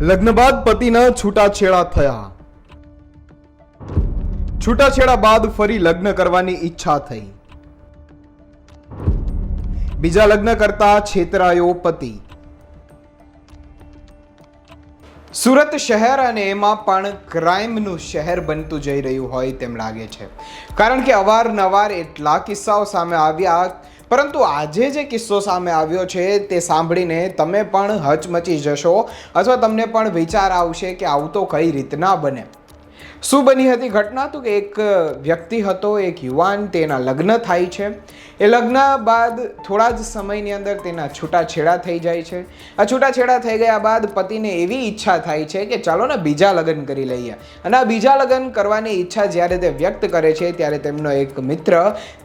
લગ્ન બાદ પતિના છૂટાછેડા થયા. છૂટાછેડા બાદ ફરી લગ્ન કરવાની ઈચ્છા થઈ. બીજા લગ્ન કરતા છેતરાયો પતિ. સુરત શહેર અને એમાં પણ ક્રાઇમનું શહેર બનતું જઈ રહ્યું હોય તેમ લાગે છે. કારણ કે અવારનવાર એટલા કિસ્સાઓ સામે આવ્યા પરંતુ આજે જે કિસ્સો સામે આવ્યો છે તે સાંભળીને તમે પણ હચમચી જશો અથવા તમને પણ વિચાર આવશે કે આવું તો કઈ રીતના બને. શું બની હતી ઘટના તો કે એક વ્યક્તિ હતો, એક યુવાન, તેના લગ્ન થાય છે. એ લગ્ન બાદ થોડા જ સમયની અંદર તેના છૂટાછેડા થઈ જાય છે. આ છૂટાછેડા થઈ ગયા બાદ પતિને એવી ઈચ્છા થાય છે કે ચાલો ને બીજા લગ્ન કરી લઈએ. અને આ બીજા લગ્ન કરવાની ઈચ્છા જ્યારે તે વ્યક્ત કરે છે ત્યારે તેમનો એક મિત્ર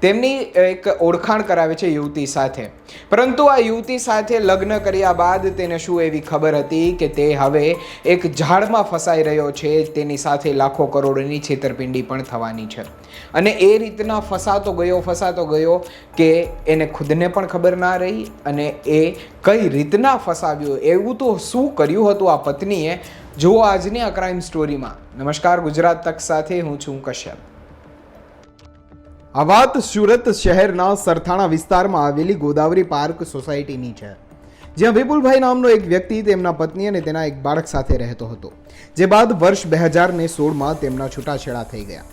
તેમની એક ઓળખાણ કરાવે છે યુવતી સાથે. પરંતુ આ યુવતી સાથે લગ્ન કર્યા બાદ તેને શું એવી ખબર હતી કે તે હવે એક ઝાડમાં ફસાઈ રહ્યો છે, તેની સાથે લાખો કરોડોની છેતરપિંડી પણ થવાની છે. અને એ રીતના ફસાતો ગયો ફસાતો ગયો કે એને ખુદને પણ ખબર ના રહી અને એ કઈ રીતના ફસાવ્યો એવું તો શું કર્યું હતું આ પત્નીએ? જુઓ આજની આ ક્રાઇમ સ્ટોરીમાં નમસ્કાર, ગુજરાત તક સાથે હું છું કશ્યપ. આ વાત સુરત શહેરના સરથાણા વિસ્તારમાં આવેલી ગોદાવરી પાર્ક સોસાયટીની છે. જ્યાં વિપુલભાઈ નામનો એક વ્યક્તિ તેમના પત્ની અને તેના એક બાળક સાથે રહેતો હતો, જે બાદ વર્ષ બે હજાર ને સોળમાં તેમના છૂટાછેડા થઈ ગયા.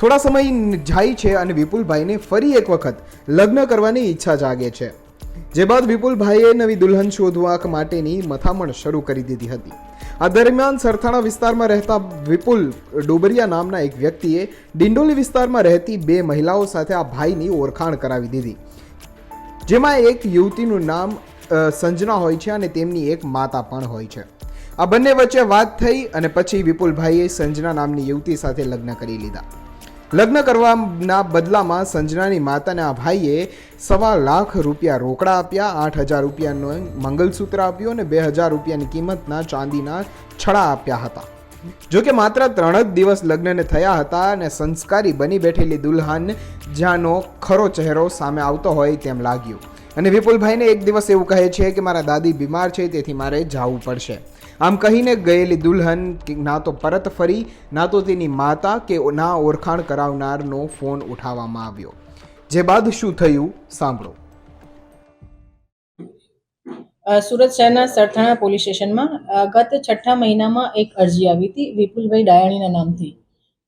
થોડા સમય જાય છે અને વિપુલભાઈને ફરી એક વખત લગ્ન કરવાની ઈચ્છા જાગે છે, જે બાદ વિપુલભાઈએ નવી દુલ્હન શોધવા માટેની મથામણ શરૂ કરી દીધી હતી. આ દરમિયાન સરથાણા વિસ્તારમાં રહેતા વિપુલ ડોબરિયા નામના એક વ્યક્તિએ ડિંડોલી વિસ્તારમાં રહેતી બે મહિલાઓ સાથે આ ભાઈની ઓળખાણ કરાવી દીધી, જેમાં એક યુવતીનું નામ સંજના હોય છે અને તેમની એક માતા પણ હોય છે. આ બંને વચ્ચે વાત થઈ અને પછી વિપુલભાઈએ સંજના નામની યુવતી સાથે લગ્ન કરી લીધા. લગ્ન કરવાના બદલામાં સંજનાની માતાને ભાઈએ સવા લાખ રૂપિયા રોકડા આપ્યા, આઠ હજાર રૂપિયાનું મંગલસૂત્ર આપ્યું અને બે હજાર રૂપિયાની કિંમતના ચાંદીના છડા આપ્યા હતા. જો કે માત્ર ત્રણ જ દિવસ લગ્નને થયા હતા અને સંસ્કારી બની બેઠેલી દુલ્હન, જ્યાંનો ખરો ચહેરો સામે આવતો હોય તેમ લાગ્યું. અને વિપુલભાઈને એક દિવસ એવું કહે છે કે મારા દાદી બીમાર છે, તેથી મારે જવું પડશે. આમ કહીને ગયેલી દુલ્હન ના તો પરત ફરી, ના તો તેની માતા કે ના ઓળખાણ કરાવનારનો ફોન ઉઠાવવામાં આવ્યો. જે બાદ શું થયું, સાંભળો. સુરત શહેરના સરથાણા પોલીસ સ્ટેશનમાં ગત છઠ્ઠા મહિનામાં એક અરજી આવી હતી વિપુલભાઈ ડાયાણીના નામથી.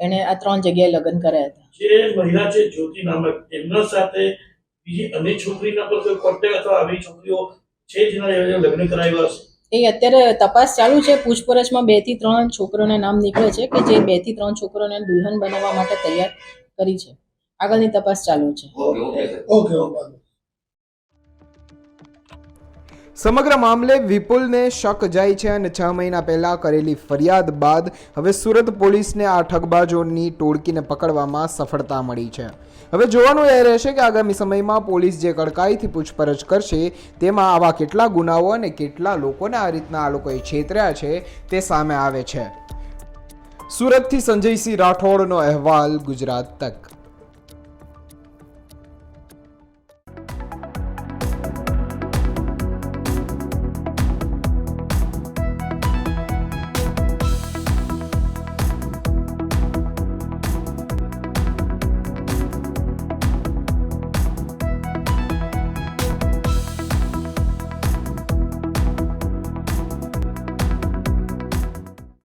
એણે આ ત્રણ જગ્યાએ લગ્ન કર્યા હતા. જે મહિલા છે જ્યોતિ નામક એમના સાથે બીજી અનેક છોકરીના પર કોઈ કોન્ટેક્ટ અથવા આવી છોકરીઓ છે જેના લગ્ન કરાવ્યા હશે? એ અત્યારે તપાસ ચાલુ છે. પૂછપરછમાં બેથી ત્રણ છોકરોના નામ નીકળે છે કે જે બેથી ત્રણ છોકરોને દુલ્હન બનાવવા માટે તૈયાર કરી છે. આગળની તપાસ ચાલુ છે. Okay okay. સમગ્ર મામલે વિપુલને શક જાય છે અને છ મહિના પહેલા કરેલી ફરિયાદ બાદ હવે સુરત પોલીસને આ ઠગબાજોની ટોળકીને પકડવામાં સફળતા મળી છે. હવે જોવાનું એ રહેશે કે આગામી સમયમાં પોલીસ જે કડકાઈથી પૂછપરછ કરશે, તેમાં આવા કેટલા ગુનાઓ અને કેટલા લોકોને આ રીતના આ લોકોએ છેતર્યા છે, તે સામે આવે છે. સુરતથી સંજયસિંહ રાઠોડનો અહેવાલ ગુજરાત તક.